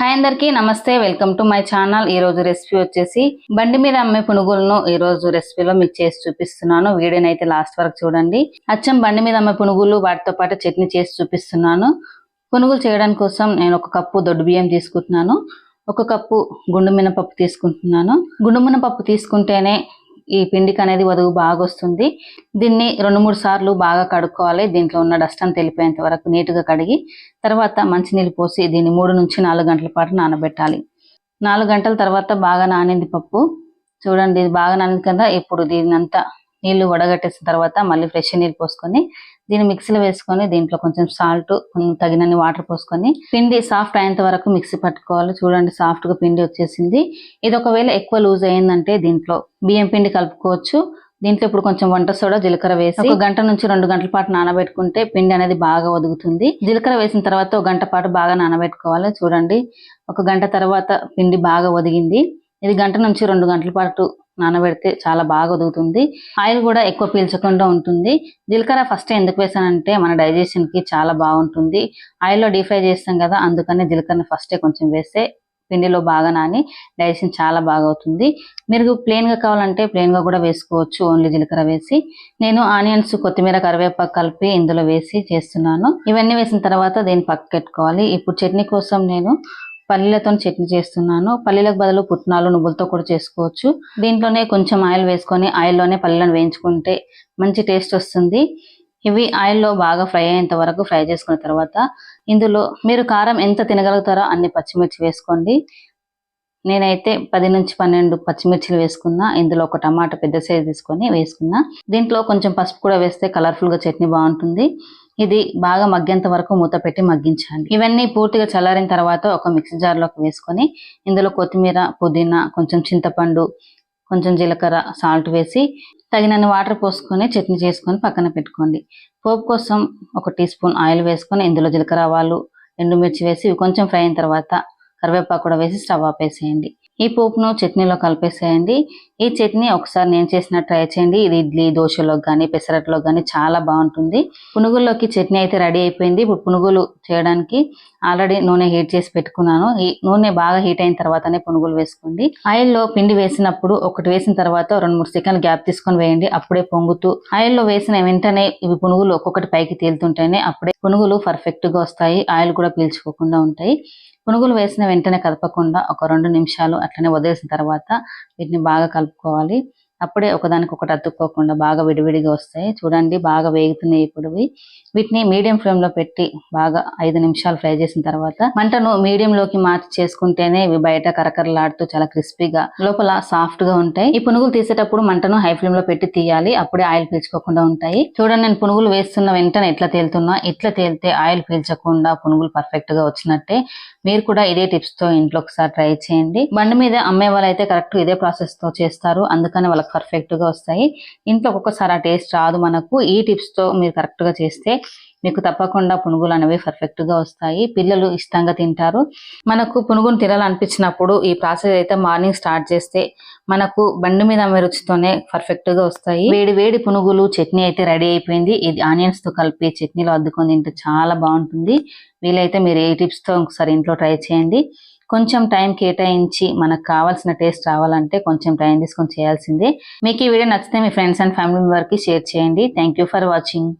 Hi అందరికి నమస్తే welcome to my channel. ఈ రోజు రెసిపీ వచ్చేసి బండి మీద అమ్మే పునుగులను ఈ రోజు రెసిపీలో మీకు చేసి చూపిస్తున్నాను. వీడియోని అయితే లాస్ట్ వరకు చూడండి. అచ్చం బండి మీద అమ్మే పునుగులు వాటితో పాటు చట్నీ చేసి చూపిస్తున్నాను. పునుగులు చేయడం కోసం నేను ఒక కప్పు దొడ్డు బియ్యం తీసుకుంటున్నాను. ఒక కప్పు గుండు మినపప్పు తీసుకుంటున్నాను. గుండు మినపప్పు తీసుకుంటేనే ఈ పిండికి అనేది వధువు బాగా వస్తుంది దీన్ని రెండు మూడు సార్లు బాగా కడుక్కోవాలి. దీంట్లో ఉన్న డస్ట్ అంతా వెళ్ళిపోయేంత వరకు నీట్గా కడిగి తర్వాత మంచినీళ్ళు పోసి దీన్ని మూడు నుంచి నాలుగు గంటల పాటు నానబెట్టాలి. నాలుగు గంటల తర్వాత బాగా నానింది పప్పు. చూడండి ఇది బాగా నానింది కదా ఇప్పుడు దీని అంతా నీళ్ళు వడగట్టేసిన తర్వాత మళ్ళీ ఫ్రెష్ నీళ్ళు పోసుకొని దీన్ని మిక్సీలో వేసుకొని దీంట్లో కొంచెం సాల్ట్ తగినన్ని వాటర్ పోసుకొని పిండి సాఫ్ట్ అయ్యేంత వరకు మిక్సీ పట్టుకోవాలి. చూడండి సాఫ్ట్గా పిండి వచ్చేసింది. ఇది ఒకవేళ ఎక్కువ లూజ్ అయిందంటే దీంట్లో బియ్యం పిండి కలుపుకోవచ్చు. దీంట్లో ఇప్పుడు కొంచెం వంట సోడా జీలకర్ర వేసి ఒక గంట నుంచి రెండు గంటల పాటు నానబెట్టుకుంటే పిండి అనేది బాగా ఒదుగుతుంది. జీలకర్ర వేసిన తర్వాత ఒక గంట పాటు బాగా నానబెట్టుకోవాలి. చూడండి ఒక గంట తర్వాత పిండి బాగా ఒదిగింది. ఇది గంట నుంచి రెండు గంటల పాటు నానబెడితే చాలా బాగా ఉదుగుతుంది ఆయిల్ కూడా ఎక్కువ పీల్చకుండా ఉంటుంది. జీలకర్ర ఫస్ట్ ఎందుకు వేసానంటే మన డైజెషన్కి చాలా బాగుంటుంది. ఆయిల్లో డీప్ ఫ్రై చేస్తాం కదా అందుకని జీలకర్రని ఫస్టే కొంచెం వేస్తే పిండిలో బాగా నాని డైజెషన్ చాలా బాగా అవుతుంది. మీరు ప్లెయిన్గా కావాలంటే ప్లెయిన్గా కూడా వేసుకోవచ్చు. ఓన్లీ జీలకర్ర వేసి నేను ఆనియన్స్ కొత్తిమీర కరివేపాకు కలిపి ఇందులో వేసి చేస్తున్నాను. ఇవన్నీ వేసిన తర్వాత దీన్ని పక్కకెట్టుకోవాలి ఇప్పుడు చట్నీ కోసం నేను పల్లీలతో చట్నీ చేస్తున్నాను. పల్లీలకు బదులు పుట్నాలు నువ్వులతో కూడా చేసుకోవచ్చు. దీంట్లోనే కొంచెం ఆయిల్ వేసుకొని ఆయిల్లోనే పల్లీలను వేయించుకుంటే మంచి టేస్ట్ వస్తుంది. ఇవి ఆయిల్లో బాగా ఫ్రై అయ్యేంత వరకు ఫ్రై చేసుకున్న తర్వాత ఇందులో మీరు కారం ఎంత తినగలుగుతారో అన్ని పచ్చిమిర్చి వేసుకోండి. నేనైతే పది నుంచి పన్నెండు పచ్చిమిర్చిలు వేసుకున్నా. ఇందులో ఒక టమాటా పెద్ద సైజు తీసుకొని వేసుకున్నా. దీంట్లో కొంచెం పసుపు కూడా వేస్తే కలర్ఫుల్గా చట్నీ బాగుంటుంది. ఇది బాగా మగ్గేంత వరకు మూత పెట్టి మగ్గించండి. ఇవన్నీ పూర్తిగా చల్లారిన తర్వాత ఒక మిక్సీ జార్లోకి వేసుకొని ఇందులో కొత్తిమీర పుదీనా కొంచెం చింతపండు కొంచెం జీలకర్ర సాల్ట్ వేసి తగినన్ని వాటర్ పోసుకొని చట్నీ చేసుకొని పక్కన పెట్టుకోండి. పోపు కోసం ఒక టీ స్పూన్ ఆయిల్ వేసుకొని ఇందులో జీలకర్ర ఆవాలు ఎండుమిర్చి వేసి ఇవి కొంచెం ఫ్రై అయిన తర్వాత కరివేపాకు కూడా వేసి స్టవ్ ఆపేసేయండి. ఈ పోపును చట్నీలో కలిపేసేయండి. ఈ చట్నీ ఒకసారి నేను చేసిన ట్రై చేయండి. ఇది ఇడ్లీ దోశలోకి కానీ పెసరట్లో కానీ చాలా బాగుంటుంది. పునుగుల్లోకి చట్నీ అయితే రెడీ అయిపోయింది. ఇప్పుడు పునుగులు చేయడానికి ఆల్రెడీ నూనె హీట్ చేసి పెట్టుకున్నాను. ఈ నూనె బాగా హీట్ అయిన తర్వాతనే పునుగులు వేసుకోండి. ఆయిల్లో పిండి వేసినప్పుడు ఒకటి వేసిన తర్వాత రెండు మూడు సెకండ్లు గ్యాప్ తీసుకొని వేయండి. అప్పుడే పొంగుతూ ఆయిల్లో వేసిన వెంటనే ఇవి పునుగులు ఒక్కొక్కటి పైకి తేలుతుంటేనే అప్పుడే పునుగులు పర్ఫెక్ట్గా వస్తాయి. ఆయిల్ కూడా పీల్చుకోకుండా ఉంటాయి. పునుగులు వేసిన వెంటనే కలపకుండా ఒక రెండు నిమిషాలు అట్లనే వదిలేసిన తర్వాత వీటిని బాగా కలుపుకోవాలి. అప్పుడే ఒకదానికి ఒకటి అతుక్కోకుండా బాగా విడివిడిగా వస్తాయి. చూడండి బాగా వేగుతున్నాయి ఇప్పుడు వీటిని మీడియం ఫ్లేమ్లో పెట్టి బాగా ఐదు నిమిషాలు ఫ్రై చేసిన తర్వాత మంటను మీడియం లోకి మార్చి చేసుకుంటేనే ఇవి బయట కరకరలాడుతూ చాలా క్రిస్పీగా లోపల సాఫ్ట్గా ఉంటాయి. ఈ పునుగులు తీసేటప్పుడు మంటను హై ఫ్లేమ్లో పెట్టి తీయాలి. అప్పుడే ఆయిల్ పీల్చుకోకుండా ఉంటాయి. చూడండి నేను పునుగులు వేస్తున్న వెంటనే ఎట్లా తేలుతున్నా ఎట్లా తేలితే ఆయిల్ పీల్చకుండా పునుగులు పర్ఫెక్ట్గా వచ్చినట్టే. మీరు కూడా ఇదే టిప్స్తో ఇంట్లో ఒకసారి ట్రై చేయండి. బండి మీద అమ్మే వాళ్ళైతే కరెక్ట్ ఇదే ప్రాసెస్తో చేస్తారు. అందుకని వాళ్ళకి పర్ఫెక్ట్గా వస్తాయి. ఇంట్లో ఒక్కొక్కసారి ఆ టేస్ట్ రాదు మనకు. ఈ టిప్స్తో మీరు కరెక్ట్గా చేస్తే మీకు తప్పకుండా పునుగులు అనేవి పర్ఫెక్ట్గా వస్తాయి. పిల్లలు ఇష్టంగా తింటారు. మనకు పునుగును తినాలనిపించినప్పుడు ఈ ప్రాసెస్ అయితే మార్నింగ్ స్టార్ట్ చేస్తే మనకు బండి మీద అమ్మే రుచితోనే పర్ఫెక్ట్గా వస్తాయి. వేడి వేడి పునుగులు చట్నీ అయితే రెడీ అయిపోయింది. ఇది ఆనియన్స్తో కలిపి చట్నీలో అద్దుకొని తింటే చాలా బాగుంటుంది. వీలైతే మీరు ఏ టిప్స్తో ఒకసారి ఇంట్లో ట్రై చేయండి. కొంచెం టైం కేటాయించి మనకు కావాల్సిన టేస్ట్ రావాలంటే కొంచెం టైం తీసుకొని చేయాల్సిందే. మీకు ఈ వీడియో నచ్చితే మీ ఫ్రెండ్స్ అండ్ ఫ్యామిలీ మెంబర్కి షేర్ చేయండి. Thank for watching.